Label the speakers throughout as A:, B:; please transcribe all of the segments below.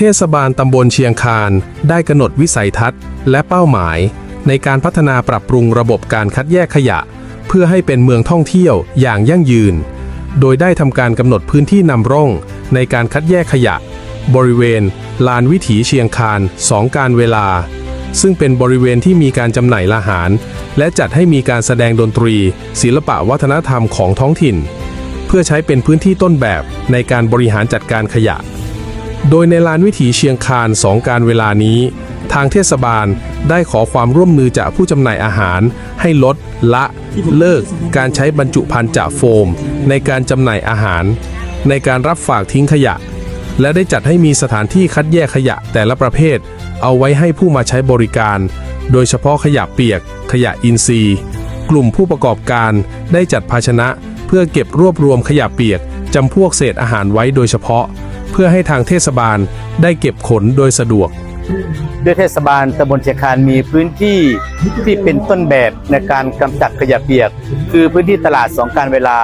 A: เทศบาลตำบลเชียงคานได้กำหนดวิสัยทัศน์ และเป้าหมาย ในการพัฒนาปรับปรุงระบบการคัดแยกขยะ เพื่อให้เป็นเมืองท่องเที่ยวอย่างยั่งยืน โดยได้ทำการกำหนดพื้นที่นำร่องในการคัดแยกขยะ บริเวณ ลานวิถีเชียงคานสองการเวลา ซึ่งเป็นบริเวณที่มีการจำหน่ายอาหาร และจัดให้มีการแสดงดนตรี ศิลปะวัฒนธรรมของท้องถิ่น เพื่อใช้เป็นพื้นที่ต้นแบบในการบริหารจัดการขยะ โดยในลานวิถีเชียงคานสองการเวลานี้ ทางเทศบาลได้ขอความร่วมมือจากผู้จำหน่ายอาหาร ให้ลดละเลิกการใช้บรรจุภัณฑ์จากโฟม ในการจำหน่ายอาหาร ในการรับฝากทิ้งขยะ และได้จัดให้มีสถานที่คัดแยกขยะแต่ละประเภท เอาไว้ให้ผู้มาใช้บริการ โดยเฉพาะขยะเปียก ขยะอินทรีย์ กลุ่มผู้ประกอบการได้จัดภาชนะ เพื่อเก็บรวบรวมขยะเปียกจำพวกเศษอาหารไว้โดยเฉพาะ พื่อให้ทางเทศบาลได้เก็บขนโดยสะดวก
B: ด้วยเทศบาลตำบลเชียงคานมีพื้นที่ที่เป็นต้นแบบในการกำจัดขยะเปียก คือพื้นที่ตลาดสองการเวลา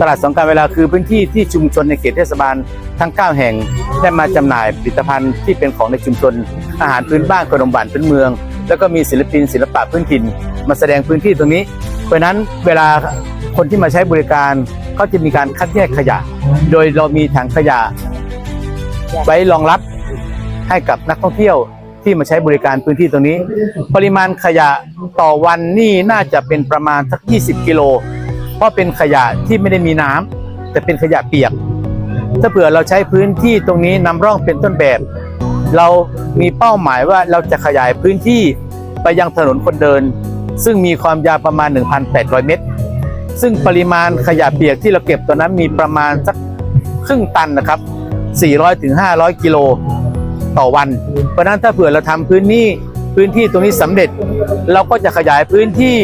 B: ตลาดสองการเวลาคือพื้นที่ที่ชุมชนในเขตเทศบาลทั้ง 9 แห่ง ได้มาจำหน่ายผลิตภัณฑ์ที่เป็นของในชุมชน อาหารพื้นบ้านขนมหวานพื้นเมือง แล้วก็มีศิลปินศิลปะพื้นถิ่น มาแสดงพื้นที่ตรงนี้ เพราะฉะนั้นเวลาคนที่มาใช้บริการก็จะมีการคัดแยกขยะ โดยเรามีถังขยะ ไว้รองรับให้กับนักท่องเที่ยวที่มาใช้บริการพื้นที่ตรงนี้ ปริมาณขยะต่อวันนี่น่าจะเป็นประมาณสัก 20 กิโล เพราะเป็นขยะที่ไม่ได้มีน้ำแต่เป็นขยะเปียก ถ้าเผื่อเราใช้พื้นที่ตรงนี้นำร่องเป็นต้นแบบ เรามีเป้าหมายว่าเราจะขยายพื้นที่ไปยังถนนคนเดิน ซึ่งมีความยาวประมาณ 1,800 เมตร ซึ่งปริมาณขยะเปียกที่เราเก็บตอนนั้นมีประมาณสักครึ่งตันนะครับ 400ถึง500 กิโลต่อวัน เพราะนั้นถ้าเผื่อเราทำพื้นที่พื้นที่ตรงนี้สำเร็จ เราก็จะขยายพื้นที่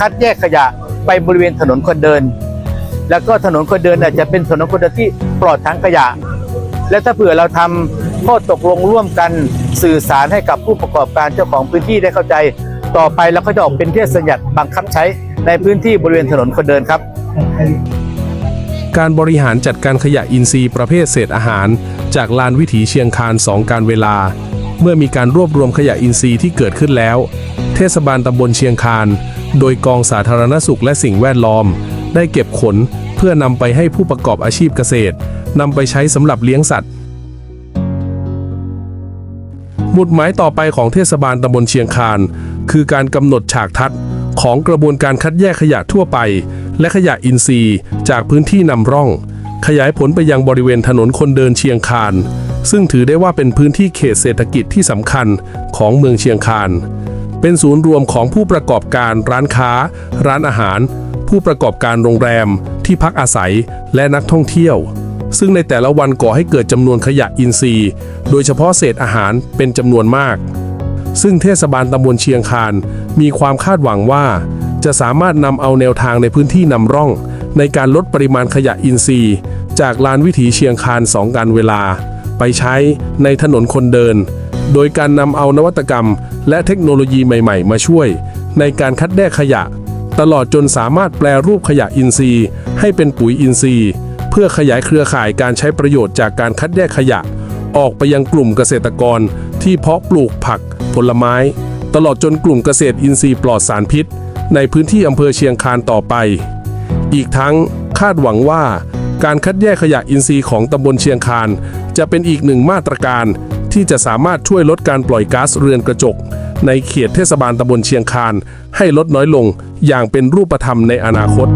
B: คัดแยกขยะไปบริเวณถนนคนเดิน แล้วก็ถนนคนเดินเนี่ยจะเป็นถนนคนเดินที่ปลอดทั้งขยะ และถ้าเผื่อเราทำข้อตกลงร่วมกันสื่อสารให้กับผู้ประกอบการเจ้าของพื้นที่ได้เข้าใจ ต่อไปเราก็จะออกเป็นเทศบัญญัติบังคับใช้ในพื้นที่บริเวณถนนคนเดินครับ
A: การบริหารจัดการขยะอินทรีย์ประเภทเศษอาหาร จากลานวิถีเชียงคานสองการเวลา เมื่อมีการรวบรวมขยะอินทรีย์ที่เกิดขึ้นแล้ว เทศบาลตำบลเชียงคาน โดยกองสาธารณสุขและสิ่งแวดล้อม ได้เก็บขนเพื่อนำไปให้ผู้ประกอบอาชีพเกษตรนำไปใช้สำหรับเลี้ยงสัตว์หมุดหมายต่อไปของเทศบาลตำบลเชียงคาน คือการกำหนดฉากทัศน์ของกระบวนการคัดแยกขยะทั่วไป และขยะอินทรีย์ จากพื้นที่นำร่อง ขยายผลไปยังบริเวณถนนคนเดินเชียงคาน ซึ่งถือได้ว่าเป็นพื้นที่เขตเศรษฐกิจที่สำคัญของเมืองเชียงคาน เป็นศูนย์รวมของผู้ประกอบการร้านค้า ร้านอาหาร ผู้ประกอบการโรงแรม ที่พักอาศัยและนักท่องเที่ยว ซึ่งในแต่ละวันก่อให้เกิดจำนวนขยะอินทรีย์ โดยเฉพาะเศษอาหารเป็นจำนวนมากซึ่งเทศบาลตำบลเชียงคานมีความคาดหวังว่า จะสามารถนำเอาแนวทางในพื้นที่นำร่อง ในการลดปริมาณขยะอินทรีย์ จากลานวิถีเชียงคานสองการเวลา ไปใช้ในถนนคนเดิน โดยการนำเอานวัตกรรม และเทคโนโลยีใหม่ๆ มาช่วย ในการคัดแยกขยะ ตลอดจนสามารถแปลรูปขยะอินทรีย์ ให้เป็นปุ๋ยอินทรีย์ เพื่อขยายเครือข่ายการใช้ประโยชน์จากการคัดแยกขยะ ออกไปยังกลุ่มเกษตรกร ที่เพาะปลูกผัก ผลไม้ ตลอดจนกลุ่มเกษตรอินทรีย์ปลอดสารพิษ ในพื้นที่อำเภอเชียงคานต่อไป อีกทั้งคาดหวังว่าการคัดแยกขยะอินทรีย์ของตำบลเชียงคาน จะเป็นอีกหนึ่งมาตรการที่จะสามารถช่วยลดการปล่อยก๊าซเรือนกระจก ในเขตเทศบาลตำบลเชียงคาน ให้ลดน้อยลงอย่างเป็นรูปธรรมในอนาคต